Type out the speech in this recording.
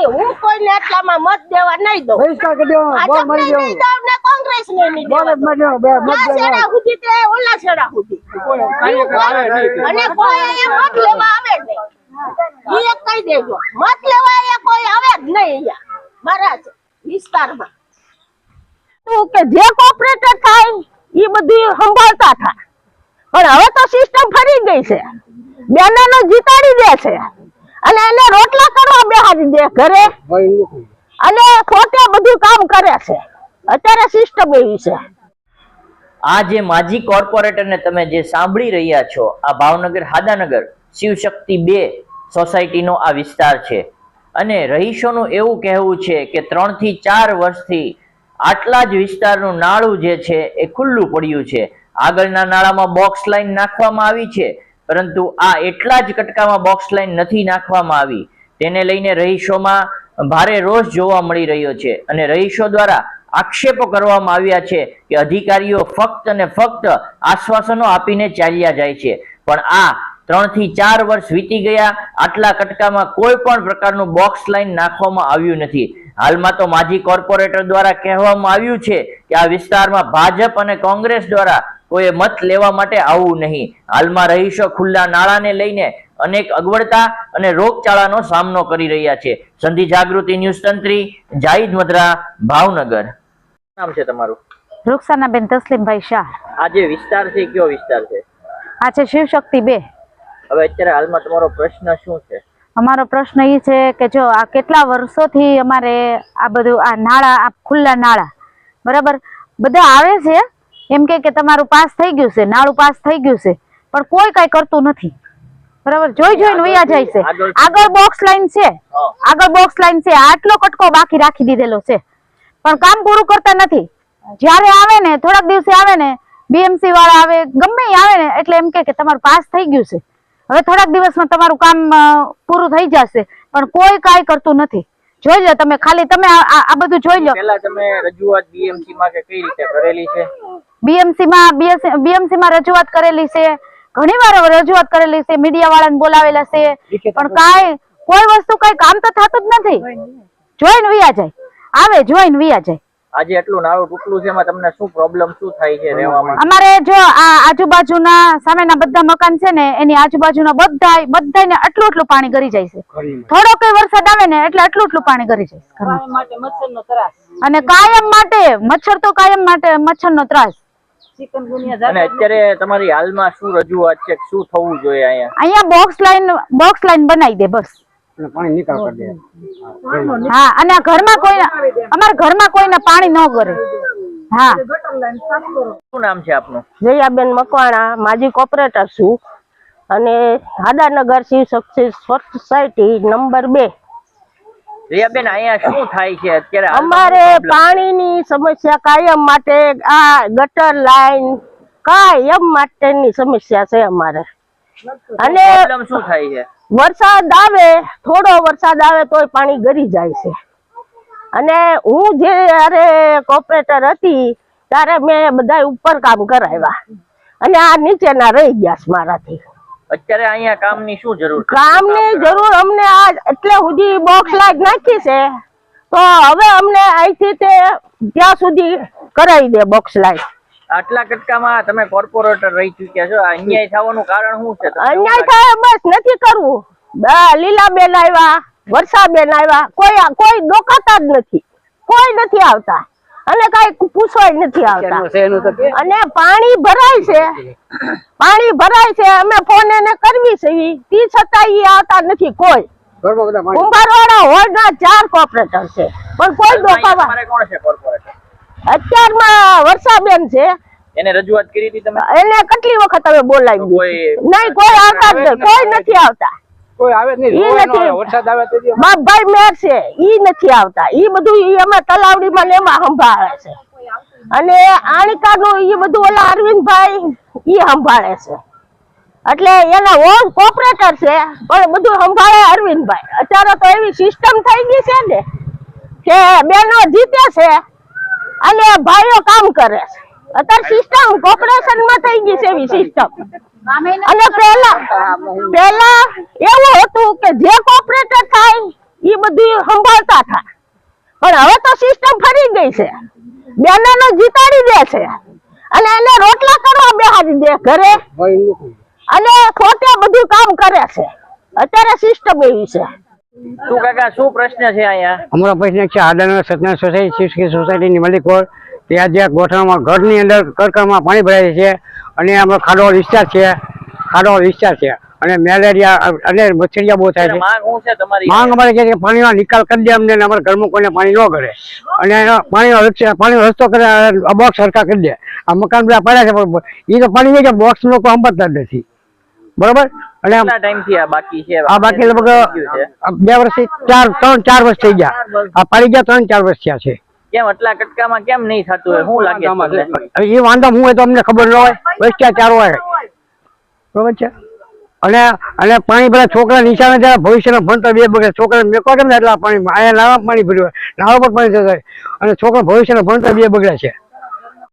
નહીં હું કોઈને એટલામાં મત દેવા નહીં દઉં. પૈસા કે દેવા બોલ મારી નહીં ને કોંગ્રેસ ને નહીં બોલ દેવા જ મારી દેવાનો બે મત દેવા. સેડા સુધી તે ઓલા સેડા સુધી? અને કોઈ એ મત લેવા આવે નહીં. એ કહી દેજો મત લેવા એ કોઈ આવે જ નહીં અહીંયા મારા વિસ્તારમાં. તો કે જે કોઓપરેટર થાય એ બધી સંભાળતા થાય. પણ હવે તો સિસ્ટમ ફરી ગઈ છે. બેનાનો જીતાડી દે છે. અને એને રોટલા કરવા બેહાડી દે ઘરે. અને ખોટે બધું કામ કરે છે. અત્યારે સિસ્ટમ એવી છે. આ જે માજી કોર્પોરેટરને તમે જે સાંભળી રહ્યા છો આ ભાવનગર હાદાનગર શિવશક્તિ બે સોસાયટીનો આ વિસ્તાર છે. અને રહીશોનું એવું કહેવું છે કે ત્રણથી ચાર વર્ષથી આટલા જ વિસ્તારનું નાળું જે છે એ ખુલ્લું પડ્યું છે. આગળના નાળામાં બોક્સ લાઈન નાખવામાં આવી છે. પરંતુ આ એટલા જ કટકામાં બોક્સ લાઈન નથી નાખવામાં આવી. તેને લઈને રહીશોમાં ભારે રોષ જોવા મળી રહ્યો છે અને રહીશો દ્વારા આક્ષેપો કરવામાં આવ્યા છે કે અધિકારીઓ ફક્ત અને ફક્ત આશ્વાસનો આપીને ચાલ્યા જાય છે. પણ આ ત્રણથી ચાર વર્ષ વીતી ગયા, આટલા કટકામાં કોઈ પણ પ્રકારનું બોક્સ લાઈન નાખવામાં આવ્યું નથી. હાલમાં તો માજી કોર્પોરેટર દ્વારા કહેવામાં આવ્યું છે કે આ વિસ્તારમાં ભાજપ અને કોંગ્રેસ દ્વારા કોઈ મત લેવા માટે આવવું નહીં. હાલમાં રહીશો ખુલ્લા નાળાને લઈને અનેક અગવડતા અને રોગચાળાનો સામનો કરી રહ્યા છે. સંધિ જાગૃતિ ન્યૂઝ તંત્રી જાહિદ મદ્રા ભાવનગર. નામ છે તમારું? રૂકસાનાબેન તસલીમભાઈ શાહ. આ જે વિસ્તાર છે કયો વિસ્તાર છે? આ છે શિવશક્તિ બે હવે અત્યારે હાલમાં તમારો પ્રશ્ન શું છે? અમારો પ્રશ્ન એ છે કે જો આ કેટલા વર્ષોથી અમારે આ બધું આ નાળા આ ખુલ્લા નાળા. બરાબર? બધા આવે છે એમ કે તમારું પાસ થઈ ગયું છે નાળું પાસ થઈ ગયું છે પણ કોઈ કઈ કરતું નથી. બરાબર? જોઈ જોઈને વૈયા જાય છે. આગળ- બોક્સ લાઈન છે. આગળ બોક્સ લાઈન છે. આટલો કટકો બાકી રાખી દીધેલો છે. પણ કામ પૂરું કરતા નથી. જ્યારે આવે ને થોડાક દિવસે આવે ને બીએમસી વાળા આવે ગમે આવે ને એટલે એમ કે તમારું પાસ થઈ ગયું છે. હવે થોડાક દિવસમાં તમારું કામ પૂરું થઈ જશે પણ કોઈ કાંઈ કરતું નથી. જોઈ લો તમે ખાલી તમે આ- બધું જોઈ લો. પેલા તમે રજૂઆત બીએમસી માં કે કઈ રીતે કરેલી છે? બીએમસી માં બીએમસી માં રજૂઆત કરેલી છે. ઘણી વાર રજૂઆત કરેલી છે મીડિયા વાળાને બોલાવેલા છે. પણ કાંઈ કોઈ વસ્તુ કઈ કામ તો થતું જ નથી. જોઈને વિયા જાય. આવે જોઈને વિયા જાય. આજે એટલું નાળું તૂટલું છે એમાં તમને શું પ્રોબ્લેમ શું થાય છે રહેવામાં? અમારે જો આ આજુબાજુના સામેના બધા મકાન છે ને એની આજુબાજુના બધા બધાને આટલું આટલું પાણી ગરી જાય છે. થોડો કઈ વરસાદ આવે ને એટલે આટલું આટલું પાણી ગરી જાય છે અને કાયમ માટે મચ્છર તો કાયમ માટે મચ્છર નો ત્રાસ. અને અત્યારે તમારી હાલમાં શું રજૂઆત છે? શું થવું જોઈએ અહીંયા? અહીંયા બોક્સ લાઈન બોક્સ લાઈન બનાવી દે બસ. પાણી નિકાલ કરી દે. હા. અને ઘરમાં કોઈ અમારા ઘરમાં કોઈને પાણી ન કરે હા. શું નામ છે આપનું? જયાબેન મકવાણા માજી કોપરેટર છું. અને હાદાનગર શિવ શક્તિ સોસાયટી નંબર બે. રિયાબેન અહીંયા શું થાય છે? અત્યારે અમારે? પાણીની સમસ્યા કાયમ માટે આ ગટર લાઈન કાયમ માટેની સમસ્યા છે અમારે. અને શું થાય છે? વરસાદ આવે થોડો વરસાદ આવે તોય પાણી ગરી જાય છે. અને હું જ્યારે કોપરેટર હતી ત્યારે મેં બધા ઉપર કામ કરાવ્યા. અને આ નીચેના રહી ગયા છે મારાથી. અત્યારે અહીંયા કામની શું જરૂર કામની જરૂર અમને આ એટલે સુધી બોક્સ લાજ નાખી છે. તો હવે અમને અહીંથી તે ત્યાં સુધી કરાવી દે બોક્સ લાજ આટલા કટકામાં તમે કોર્પોરેટર રહી ચૂક્યા છો. અન્યાય થવાનું કારણ શું છે? અન્યાય થાય બસ નથી કરવું. લીલાબેન આવ્યા વર્ષાબેન આવ્યા. કોઈ કોઈ ડોકાતા જ નથી. કોઈ નથી આવતા. અને કઈ પૂછવાય નથી આવતા. એનું છે એનું તો કે. અને પાણી ભરાય છે. પાણી ભરાય છે અમે ફોન એને કરવી છે. તી છતાં ઈ આવતા નથી કોઈ. ઘરમાં બધા પાણી ચાર કોઓપરેટર છે. પણ કોઈ ડોકાવા તમારે કોણ છે કોર્પોરેટર અત્યારમાં વર્ષાબેન છે. એને રજૂઆત કરી હતી તમે? એને કેટલી વખત અમે બોલાવી નહીં કોઈ આવતા જ કોઈ નથી આવતા. કોઈ આવે નહીં ઈ નથી. વરસાદ આવે તો બાપભાઈ મેર છે ઈ નથી આવતા. ઈ બધું ઈ અમે તલાવડીમાં ને એમાં સંભાળે છે. અને આણિકાનું ઈ બધું ઓલા અરવિંદભાઈ ઈ સંભાળે છે. એટલે એના વોર્ડ કોપરેટર છે પણ બધું સંભાળે અરવિંદભાઈ. અત્યારે તો એવી સિસ્ટમ થઈ ગઈ છે ને કે બેનો જીતે છે અને ભાઈઓ કામ કરે છે. અત્યારે સિસ્ટમ કોપરેશનમાં થઈ ગઈ છે એવી સિસ્ટમ અને પહેલા પહેલા એવું હતું કે જે કોઓપરેટર થાય એ બધું સંભાળતા હતા. પણ હવે તો સિસ્ટમ ફરી ગઈ છે. બેનાનો જીતાડી દે છે. અને એને રોટલા કરવા બેહાડી દે ઘરે. અને ખોટે બધું કામ કરે છે. અત્યારે સિસ્ટમ એવી છે. શું કાકા શું પ્રશ્ન છે અહીંયા? અમારો પ્રશ્ન છે આદાનગર સત્યનારાયણ સોસાયટી શિવશ્રી સોસાયટીની મલિક રોડ ત્યાં જે ગોઠવણમાં ઘરની અંદર કરકરમાં પાણી ભરાય છે અને આમાં ખાડો વિસ્તાર છે ખાડો વિસ્તાર છે અને મેલેરિયા અને મચ્છરિયા બહુ થાય છે. માંગ અમારે છે કે પાણીનો નિકાલ કરી દે અમને અમારે ઘરમાં કોઈને પાણી ન કરે અને પાણીનો રસ્તો- પાણીનો રસ્તો કરે બોક્સ સરખા કરી દે. આ મકાન બધા પડ્યા છે પણ એ તો પાણી છે કે બોક્સ લોકો જ નથી. બરોબર? અને આ બાકી લગભગ બે વર્ષથી ચાર ત્રણ ચાર વર્ષ થઈ ગયા. આ પાડી ગયા ત્રણ ચાર વર્ષ થયા છે. કેમ આટલા કટકામાં કેમ નહીં થતું હોય? શું લાગે હવે એ વાંધો હું હોય તો અમને ખબર ન હોય. ભ્રષ્ટાચાર હોય. બરોબર છે? અને અને પાણી બધા છોકરા નિશાને જરા ભવિષ્યના ભણતર બે બગડે. છોકરા મેકો કેમ એટલા પાણીમાં અહીંયા નાવા પાણી ભર્યું હોય. નાવા પર પાણી હોય. અને છોકરા ભવિષ્યના ભણતર બે બગડે છે.